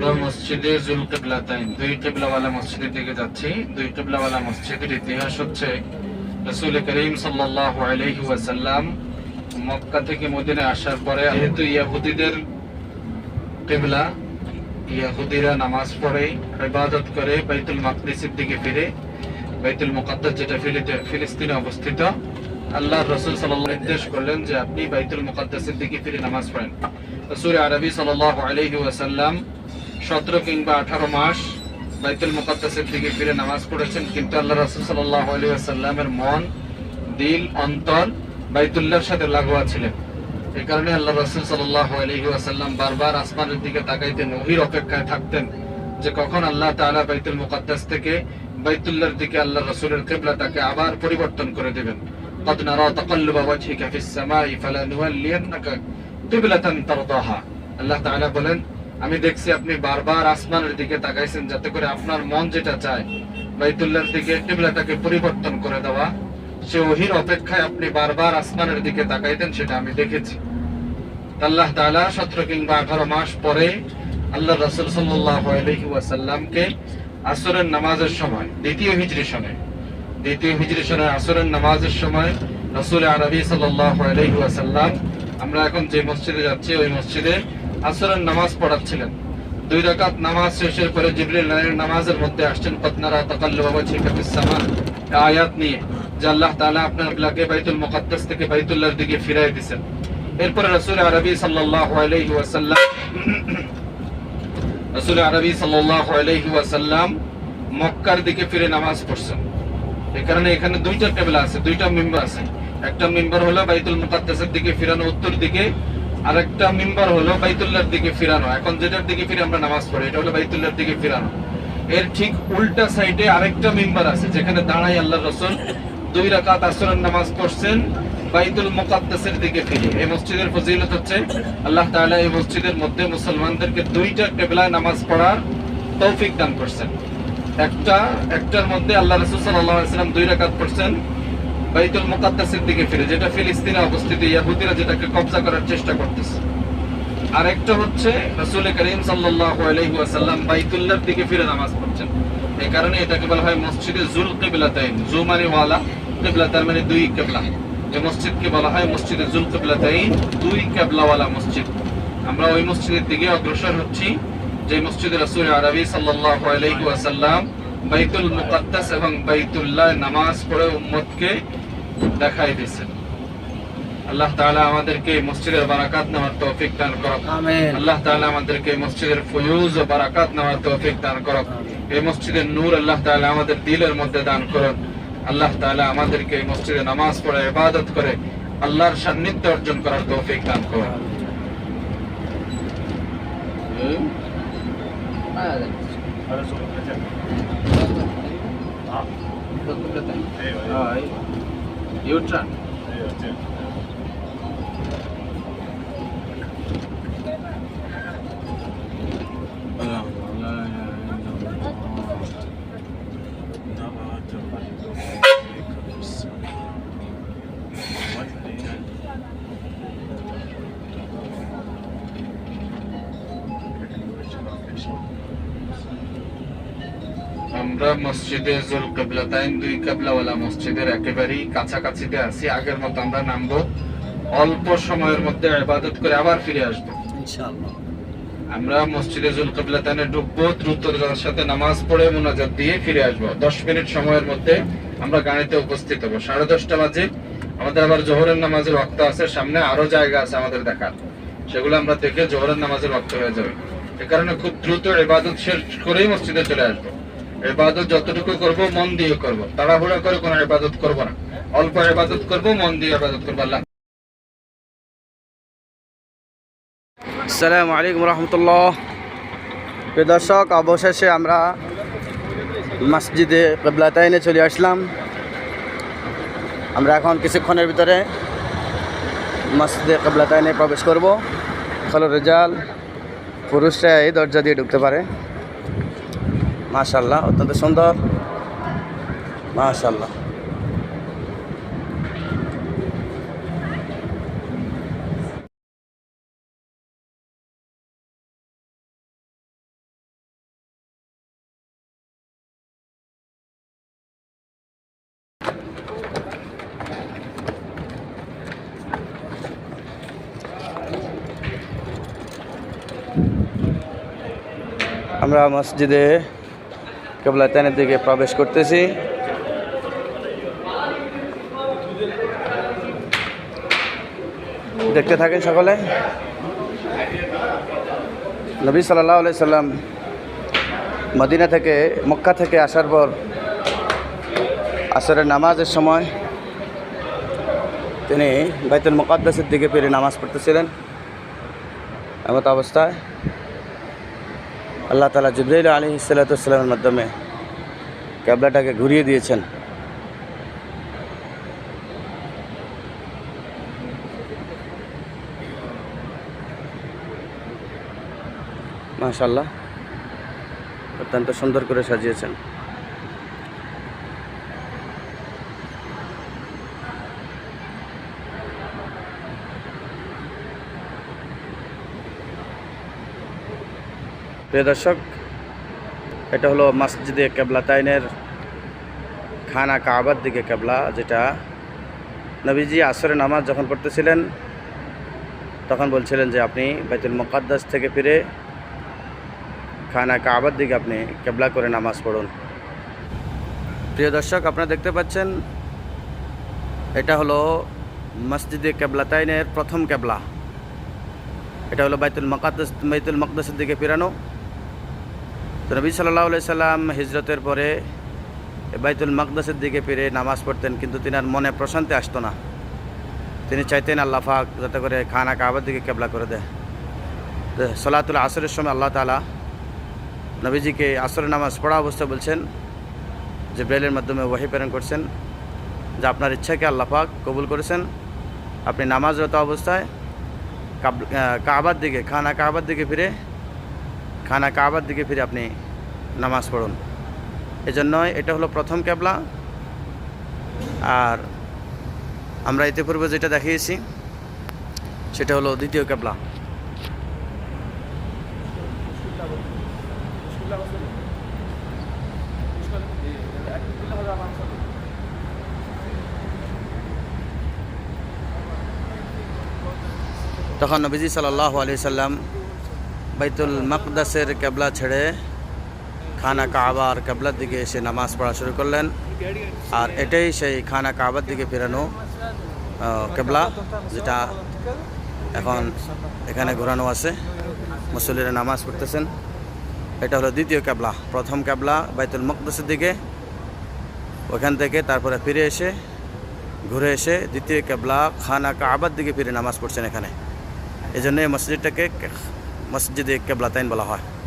আমরা মসজিদে জুল কেবলাতাইন দুই কেবলাওয়ালা মসজিদের দিকে যাচ্ছি। দুই কেবলাওয়ালা মসজিদের ইতিহাস হচ্ছে রসুল করিম সাল্লাল্লাহু মক্কা থেকে মদিনায় আসার পরে, যেহেতু ইয়াহুদিদের কেবলা, ইয়াহুদিরা নামাজ পড়ে, ইবাদত করে বাইতুল মাকদিসের দিকে ফিরে, বাইতুল মুকাদ্দাস যেটা ফিলিস্তিনে অবস্থিত, আল্লাহ রসুল সাল্লাল্লাহু নির্দেশ করলেন যে আপনি বাইতুল মুকাদ্দাসের দিকে ফিরে নামাজ পড়েন। রসুল আরবি সাল্লাল্লাহু আলাইহি ওয়াসাল্লাম সতেরো কিংবা আঠারো মাস বাইতুল মুকাদ্দাসের দিকে ফিরে নামাজ পড়েছেন কিন্তু আল্লাহ রসুল সাল্লাল্লাহু আলাইহি ওয়াসাল্লামের মন দিল অন্তর বাইতুল্লাহর সাথে লাগোয়া ছিলেন এই কারণে আল্লাহ রসুল সাল্লাল্লাহু আলাইহি ওয়াসাল্লাম বারবার আসমানের দিকে তাকাইতেন ওহির অপেক্ষায় থাকতেন যে কখন আল্লাহ তাআলা বাইতুল মুকাদ্দাস থেকে বাইতুল্লাহর দিকে আল্লাহ রসুলের কিবলাটাকে আবার পরিবর্তন করে দেবেন قد نرى تقلب وجهك في السماء فلنولينك قبلة ترضاها আল্লাহ তাআলা বলেন আমি দেখছি আপনি বারবার আসমানের দিকে তাকাইছেন যাতে করে আপনার মন যেটা চায়, বাইতুল্লাহর দিকে কিবলাটাকে পরিবর্তন করে দেওয়া, সে ওহির অপেক্ষায় আপনি বারবার আসমানের দিকে তাকাইতেন সেটা আমি দেখেছি। আল্লাহ তাআলা সতেরো কিংবা আঠারো মাস পরে আল্লাহ রসুল সাল্লাহ আসরের নামাজের সময়, দ্বিতীয় হিজরি সনে দ্বিতীয় হিজরি সনে আসরের নামাজের সময় রসুল আরবি সাল্লাহ আলহি ওয়াসাল্লাম, আমরা এখন যে মসজিদে যাচ্ছি, ওই মসজিদে আসরের নামাজ পড়াচ্ছিলেন। দুই রাকাত নামাজ শেষের পরে জিবরিল নামের নামাজের মধ্যে আসছেন। পত্নারা তাকাল্লু বাবা ছিকাফিস আয়াত নিয়ে যে আল্লাহ তাআলা আপনার বিলাকে বাইতুল মুকাদ্দাস থেকে বাইতুল্লাহর দিকে ফিরাই দিয়েছেন এরপরে রাসূল আরবি সাল্লাল্লাহু আলাইহি ওয়াসাল্লাম রাসূল আরবি সাল্লাল্লাহু মক্কার দিকে ফিরে নামাজ পড়ছেন। এই কারণে এখানে দুইটা টেবিল আছে, দুইটা মেম্বার আছে। একটা মেম্বার হলো বাইতুল মুকাদ্দাসের দিকে ফিরানো, উত্তর দিকে আরেকটা মেম্বার হলো বাইতুল্লাহর দিকে ফিরানো। এখন যেটার দিকে ফিরে আমরা নামাজ পড়ি, এটা হলো বাইতুল্লাহর দিকে ফিরানো। এর ঠিক উল্টা সাইডে আরেকটা মেম্বার আছে, যেখানে দাঁড়াই আল্লাহ রসুল, দুই রাকাত আসরের নামাজ পড়ছেন, বাইতুল মুকাদ্দাসের দিকে ফিরে। এই মসজিদের ফজিলত হচ্ছে, আল্লাহ তাআলা এই মসজিদের মধ্যে মুসলমানদেরকে দুইটা কেবলায় নামাজ পড়ার তৌফিক দান করছেন। একটা, একটার মধ্যে আল্লাহ রাসূল সাল্লাল্লাহু আলাইহি সাল্লাম দুই রাকাত পড়ছেন বাইতুল মুকাদ্দাসের দিকে ফিরে, যেটা ফিলিস্তিনে অবস্থিত ইহুদিরা যেটাকে কবজা করার চেষ্টা করতেছে। আরেকটা হচ্ছে রাসূল করিম সাল্লাল্লাহু আলাইহি ওয়াসাল্লাম বাইতুল্লাহর দিকে ফিরে নামাজ পড়ছেন। এই কারণে এটাকে বলা হয় মসজিদে জুল কিবলাতাইন জু ওয়ালা কিবলা, তার মানে দুই কিবলা। এই মসজিদকে বলা হয় মসজিদে জুল কিবলাতাইন, দুই কিবলাওয়ালা মসজিদ। আমরা ওই মসজিদের দিকে অগ্রসর হচ্ছি, যে মসজিদে রাসূল আরবি সাল্লাল্লাহু আলাইহি ওয়াসাল্লাম বাইতুল মুকাদ্দাস এবং বাইতুল্লাহ নামাজ পড়ে উম্মতকে দেখাই দিয়েছেন। আল্লাহ তাআলা আমাদেরকে মসজিদের বারাকাত নেওয়ার তৌফিক দান করুন আমিন। আল্লাহ তাআলা আমাদেরকে মসজিদের ফয়ুজ ও বারাকাত নেওয়ার তৌফিক দান করুন এই মসজিদের নূর আল্লাহ তাআলা আমাদের দিলের মধ্যে দান করুন। আল্লাহ তাআলা আমাদেরকে এই মসজিদে নামাজ পড়ে ইবাদত করে আল্লাহর সান্নিধ্য অর্জন করার তৌফিক দান করুন। 이웃잔. 네, 이웃잔. আমরা মসজিদে জুল কিবলাতাইন দুই কিবলাওয়ালা মসজিদের একেবারেই কাছাকাছিতে আছি। আগের মতো আমরা নামবো। অল্প সময়ের মধ্যে ইবাদত করে আবার ফিরে আসব। ইনশাআল্লাহ। আমরা মসজিদে জুল কিবলাতাইনে ঢুকবো দ্রুততার সাথে নামাজ পড়ে মোনাজাত দিয়ে ফিরে আসব। দশ মিনিট সময়ের মধ্যে আমরা গাড়িতে উপস্থিত হব। সাড়ে দশটা বাজে। আমাদের আবার জোহরের নামাজের ওয়াক্ত আছে। সামনে আরও জায়গা আছে আমাদের দেখার। সেগুলো আমরা দেখে জোহরের নামাজের ওয়াক্ত হয়ে যাবে। এ কারণে খুব দ্রুত ইবাদত শেষ করেই মসজিদে চলে আসব। ইবাদত যতটুকু করব, মন দিয়ে করব। তাড়াহুড়া করে কোনো ইবাদত করব না। অল্প ইবাদত করব, মন দিয়ে ইবাদত করব। আল্লাহ। আসসালামু আলাইকুম রহমতুল্লাহ। দর্শক, অবশেষে আমরা মসজিদে কেবলাতাইনে চলে আসলাম। আমরা এখন কিছুক্ষণের ভিতরে মসজিদে কেবলাতাইনে প্রবেশ করব। খলো রেজাল, পুরুষরা এই দরজা দিয়ে ঢুকতে পারে। মাশাল্লাহ অত্যন্ত সুন্দর। মাশাল্লাহ আমরা মসজিদে কেবলাতানের দিকে প্রবেশ করতেছি। দেখতে থাকেন সকলে। নবী সাল্লাহ আলাই সাল্লাম মদিনা থেকে মক্কা থেকে আসার পর আসরের নামাজের সময় তিনি বাইতুল মুকাদ্দাসের দিকে ফিরে নামাজ পড়তেছিলেন। এমত অবস্থায় আল্লাহ তালা জিব্রাইল আলী সাল্লাতামের মাধ্যমে ক্যাবলাটাকে ঘুরিয়ে দিয়েছেন। মাশাল্লাহ অত্যন্ত সুন্দর করে সাজিয়েছেন। প্রিয় দর্শক, এটা হলো মসজিদে কেবলাতাইনের খানা কাবার দিকে কেবলা, যেটা নবীজি আসরে নামাজ যখন পড়তেছিলেন, তখন বলছিলেন যে আপনি বাইতুল মুকাদ্দাস থেকে ফিরে খানা কাবার দিকে আপনি কেবলা করে নামাজ পড়ুন। প্রিয় দর্শক, আপনারা দেখতে পাচ্ছেন, এটা হলো মসজিদে কেবলাতাইনের প্রথম কেবলা। এটা হলো বাইতুল মকাদ্দাস, বাইতুল মকদাসের দিকে ফিরানো। তো নবী সাল্লাহ সাল্লাম হিজরতের পরে বাইতুল মকদাসের দিকে ফিরে নামাজ পড়তেন, কিন্তু তিনার মনে প্রশান্তি আসতো না। তিনি চাইতেন আল্লাহ পাক যাতে করে খানা কাবার দিকে কেবলা করে দেয়। তো সলাতুল আসরের সময় আল্লাহ তালা নবীজিকে আসরের নামাজ পড়া অবস্থায় বলছেন যে ব্রেলের মাধ্যমে ওয়াহি প্রেরণ করছেন, যে আপনার ইচ্ছাকে আল্লাহ পাক কবুল করেছেন। আপনি নামাজরত অবস্থায় কাবার দিকে, খানা কাবার দিকে ফিরে খানা কাবার দিকে ফিরে আপনি নামাজ পড়ুন। এজন্যই এটা হলো প্রথম ক্যাবলা। আর আমরা ইতিপূর্বে যেটা দেখিয়েছি, সেটা হলো দ্বিতীয় ক্যাবলা। তখন নবীজি সাল্লাহ আলি সাল্লাম বাইতুল মকদাসের কেবলা ছেড়ে খানা কাবার কেবলার দিকে এসে নামাজ পড়া শুরু করলেন। আর এটাই সেই খানা কাবার দিকে ফেরানো কেবলা, যেটা এখন এখানে ঘোরানো আছে। মুসল্লিরা নামাজ পড়তেছেন। এটা হলো দ্বিতীয় কেবলা, প্রথম কেবলা বাইতুল মকদাসের দিকে। ওখান থেকে তারপরে ফিরে এসে, ঘুরে এসে দ্বিতীয় কেবলা খানা কাবার দিকে ফিরে নামাজ পড়ছেন এখানে। এই জন্য এই মসজিদটাকে মসজিদে কেবলাতাইন বলা হয়